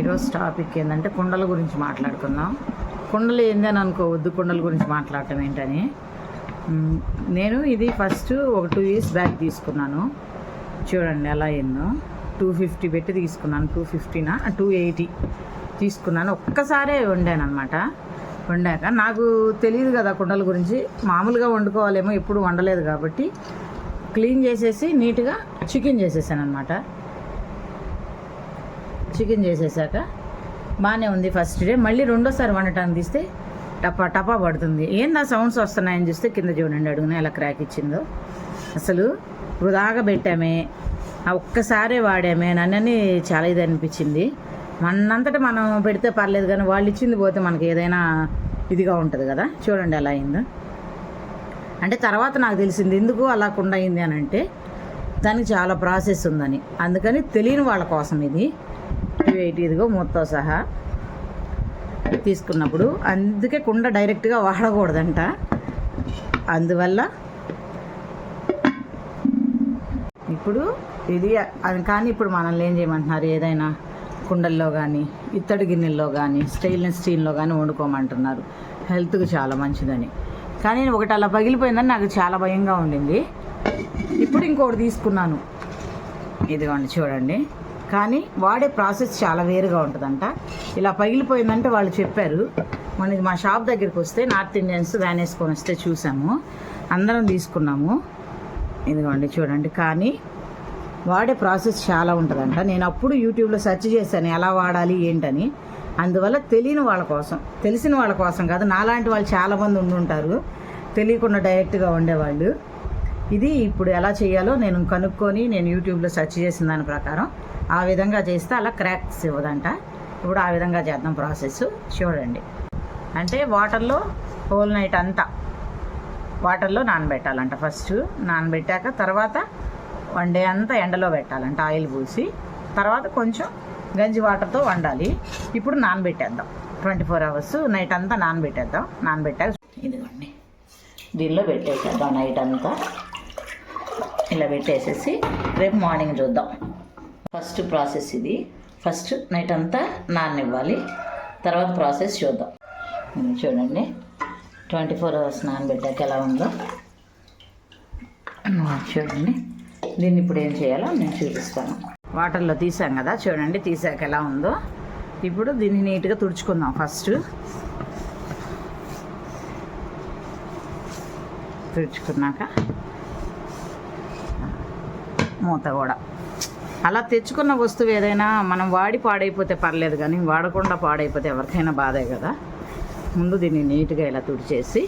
ఈరోజు టాపిక్ ఏంటంటే కుండల గురించి మాట్లాడుకుందాం. కుండలు ఏందని అనుకోవద్దు కుండల గురించి మాట్లాడటం ఏంటని. నేను ఇది ఫస్ట్ ఒక టూ ఇయర్స్ బ్యాక్ తీసుకున్నాను. చూడండి ఎలా అయిందో. టూ ఫిఫ్టీ పెట్టి తీసుకున్నాను. టూ ఫిఫ్టీనా? టూ ఎయిటీ తీసుకున్నాను. ఒక్కసారే వండాను అనమాట వండాక నాకు తెలియదు కదా కుండల గురించి. మామూలుగా వండుకోవాలేమో ఎప్పుడు వండలేదు కాబట్టి క్లీన్ చేసేసి నీట్గా చికెన్ చేసేసాను అనమాట చికెన్ చేసేసాక బాగానే ఉంది ఫస్ట్ డే మళ్ళీ రెండోసారి వండటానికి తీస్తే టపా టపా పడుతుంది. ఏందా సౌండ్స్ వస్తున్నాయని చూస్తే కింద చూడండి అడుగున ఎలా క్రాక్ ఇచ్చిందో. అసలు వృధాగా పెట్టామే ఆ ఒక్కసారే వాడామే నన్నని చాలా ఇది అనిపించింది. మనంతటా మనం పెడితే పర్లేదు కానీ వాళ్ళు ఇచ్చింది పోతే మనకి ఏదైనా ఇదిగా ఉంటుంది కదా. చూడండి ఎలా అయిందో. అంటే తర్వాత నాకు తెలిసింది ఎందుకు అలా కుండ అయింది అని అంటే దానికి చాలా ప్రాసెస్ ఉందని. అందుకని తెలియని వాళ్ళ కోసం ఇది. టూ ఎయిటీ ఇదిగో మూతతో సహా తీసుకున్నప్పుడు అందుకే కుండ డైరెక్ట్గా వాడకూడదంట. అందువల్ల ఇప్పుడు ఇది కానీ ఇప్పుడు మనల్ని ఏం చేయమంటున్నారు? ఏదైనా కుండల్లో కానీ ఇత్తడి గిన్నెల్లో కానీ స్టెయిన్లెస్ స్టీల్లో కానీ వండుకోమంటున్నారు. హెల్త్కి చాలా మంచిదని. కానీ ఒకటి అలా పగిలిపోయిందని నాకు చాలా భయంగా ఉండింది. ఇప్పుడు ఇంకోటి తీసుకున్నాను. ఇదిగోండి చూడండి. కానీ వాడే ప్రాసెస్ చాలా వేరుగా ఉంటుందంట. ఇలా పగిలిపోయిందంటే వాళ్ళు చెప్పారు. మనకి మా షాప్ దగ్గరికి వస్తే నార్త్ ఇండియన్స్ వ్యాన్ వేసుకొని వస్తే చూసాము. అందరం తీసుకున్నాము. ఇదిగోండి చూడండి. కానీ వాడే ప్రాసెస్ చాలా ఉంటుందంట. నేను అప్పుడు యూట్యూబ్లో సెర్చ్ చేశాను ఎలా వాడాలి ఏంటని. అందువల్ల తెలియని వాళ్ళ కోసం తెలిసిన వాళ్ళ కోసం కాదు నాలాంటి వాళ్ళు చాలామంది ఉండుంటారు తెలియకుండా డైరెక్ట్గా ఉండేవాళ్ళు. ఇది ఇప్పుడు ఎలా చేయాలో నేను కనుక్కొని నేను యూట్యూబ్లో సెర్చ్ చేసిన దాని ప్రకారం ఆ విధంగా చేస్తే అలా క్రాక్స్ ఇవ్వదంట. ఇప్పుడు ఆ విధంగా చేద్దాం ప్రాసెస్. చూడండి. అంటే వాటర్లో హోల్ నైట్ అంతా వాటర్లో నానబెట్టాలంట ఫస్ట్. నానబెట్టాక తర్వాత వన్ డే అంతా ఎండలో పెట్టాలంట ఆయిల్ పూసి. తర్వాత కొంచెం గంజి వాటర్తో వండాలి. ఇప్పుడు నానబెట్టేద్దాం. ట్వంటీ ఫోర్ అవర్స్ నైట్ అంతా నానబెట్టేద్దాం. నానబెట్టాక ఇదిగోండి. దీనిలో పెట్టేసేద్దాం నైట్ అంతా. ఇలా పెట్టేసేసి రేపు మార్నింగ్ చూద్దాం. ఫస్ట్ ప్రాసెస్ ఇది. ఫస్ట్ నైట్ అంతా నాననివ్వాలి. తర్వాత ప్రాసెస్ చూద్దాం. చూడండి. ట్వంటీ ఫోర్ అవర్స్ నానబెట్టాక ఎలా ఉందో. చూడండి. దీన్ని ఇప్పుడు ఏం చేయాలో నేను చూపిస్తాను. వాటర్లో తీసాం కదా చూడండి తీసాక ఎలా ఉందో. ఇప్పుడు దీన్ని నీట్గా తుడుచుకుందాం ఫస్ట్. తుడుచుకున్నాక మూత కూడా. అలా తెచ్చుకున్న వస్తువు ఏదైనా మనం వాడి పాడైపోతే పర్లేదు కానీ వాడకుండా పాడైపోతే ఎవరికైనా బాధే కదా. ముందు దీన్ని నీట్గా ఇలా తుడిచేసి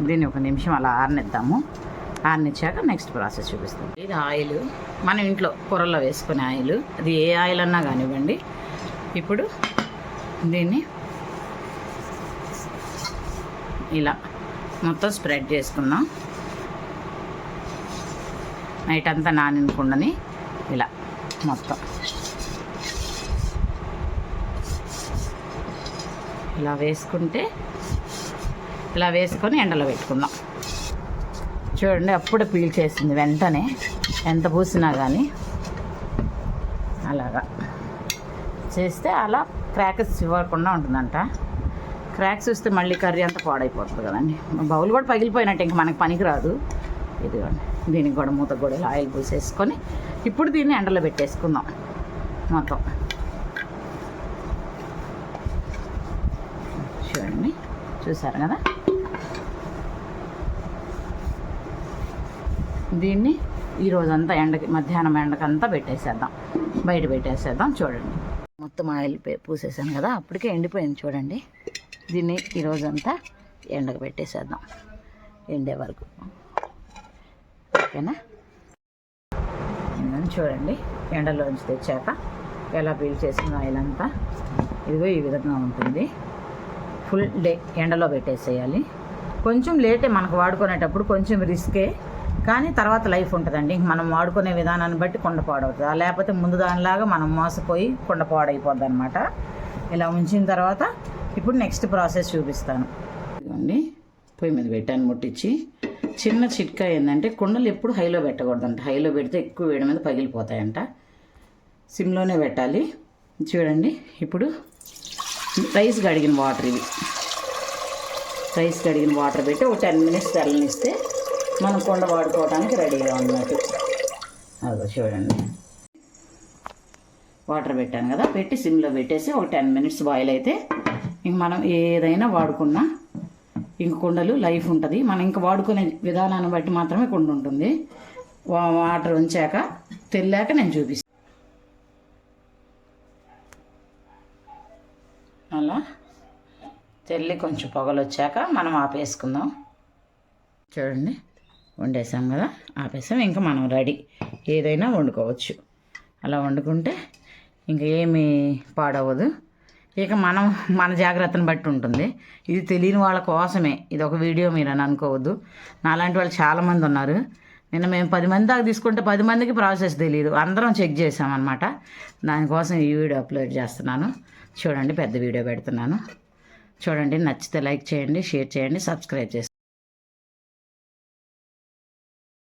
దీన్ని ఒక నిమిషం అలా ఆరనిద్దాము. ఆరనిచ్చాక నెక్స్ట్ ప్రాసెస్ చూపిస్తాం. ఇది ఆయిల్. మన ఇంట్లో కూరల్లో వేసుకునే ఆయిల్. అది ఏ ఆయిల్ అన్నా కానివ్వండి. ఇప్పుడు దీన్ని ఇలా మొత్తం స్ప్రెడ్ చేసుకుందాం. నైట్ అంతా నానినకుండని ఇలా మొత్తం. ఇలా వేసుకుంటే ఇలా వేసుకొని ఎండలో పెట్టుకుందాం. చూడండి అప్పుడే పీల్చేసింది వెంటనే. ఎంత పూసినా కానీ అలాగా. చేస్తే అలా క్రాకర్స్ ఇవ్వకుండా ఉంటుందంట. క్రాక్స్ వస్తే మళ్ళీ కర్రీ అంతా పాడైపోతుంది కదండి. బౌల్ కూడా పగిలిపోయినట్టు ఇంక మనకి పనికిరాదు. ఇదిగోండి. దీనికి కూడా మూత కూడా ఆయిల్ పూసేసుకొని ఇప్పుడు దీన్ని ఎండలో పెట్టేసుకుందాం మొత్తం. చూడండి చూసారు కదా? దీన్ని ఈరోజంతా ఎండకి మధ్యాహ్నం ఎండకంతా పెట్టేసేద్దాం. బయట పెట్టేసేద్దాం చూడండి. మొత్తం ఆయిల్ పూసేసాను కదా అప్పటికే ఎండిపోయింది చూడండి. దీన్ని ఈరోజంతా ఎండకు పెట్టేసేద్దాం. ఎండే వరకు. ఓకేనా? ఇదిగోండి చూడండి ఎండలోంచి తెచ్చాక ఎలా పీల్ చేసిన ఆయిల్ అంతా ఇదిగో ఈ విధంగా ఉంటుంది. ఫుల్ డే ఎండలో పెట్టేసేయాలి. కొంచెం లేటే మనకు వాడుకునేటప్పుడు కొంచెం రిస్కే కానీ తర్వాత లైఫ్ ఉంటుందండి. ఇంక మనం వాడుకునే విధానాన్ని బట్టి కొండ పాడవుతుంది. లేకపోతే ముందు దానిలాగా మనం మోసపోయి కొండ పాడైపోద్ది అనమాట ఇలా ఉంచిన తర్వాత ఇప్పుడు నెక్స్ట్ ప్రాసెస్ చూపిస్తాను. ఇదిగోండి పొయ్యి మీద పెట్టాను ముట్టించి చిన్న చిట్కా ఏంటంటే కుండలు ఎప్పుడు హైలో పెట్టకూడదంట. హైలో పెడితే ఎక్కువ వేడి మీద పగిలిపోతాయంట. సిమ్లోనే పెట్టాలి. చూడండి ఇప్పుడు రైస్ కడిగిన వాటర్ ఇవి. రైస్ కడిగిన వాటర్ పెట్టి ఒక టెన్ మినిట్స్ తెల్లనిస్తే మనం కొండ వాడుకోవడానికి రెడీగా ఉన్నట్టు. అదో చూడండి. వాటర్ పెట్టాను కదా పెట్టి సిమ్లో పెట్టేసి ఒక టెన్ మినిట్స్ బాయిల్ అయితే ఇంక మనం ఏదైనా వాడుకున్నా ఇంక కుండలు లైఫ్ ఉంటుంది. మనం ఇంకా వాడుకునే విధానాన్ని బట్టి మాత్రమే కుండ ఉంటుంది. వా- వాటర్ ఉంచాక తెల్లాక నేను చూపిస్తాను అలా. తెల్లి కొంచెం పొగలు వచ్చాక మనం ఆపేసుకుందాం. చూడండి వండేసాం కదా ఆపేసాం. ఇంకా మనం రెడీ. ఏదైనా వండుకోవచ్చు. అలా వండుకుంటే ఇంకా ఏమీ పాడవదు ఇక మనం మన జాగ్రత్తను బట్టి ఉంటుంది. ఇది తెలియని వాళ్ళ కోసమే. ఇది ఒక వీడియో మీరు అని అనుకోవద్దు. నాలాంటి వాళ్ళు చాలామంది ఉన్నారు. నిన్న మేము పది మంది దాకా తీసుకుంటే పది మందికి ప్రాసెస్ తెలియదు అందరం చెక్ చేసామన్నమాట దానికోసం ఈ వీడియో అప్లోడ్ చేస్తున్నాను. చూడండి పెద్ద వీడియో పెడుతున్నాను. చూడండి నచ్చితే లైక్ చేయండి షేర్ చేయండి సబ్స్క్రైబ్ చేసి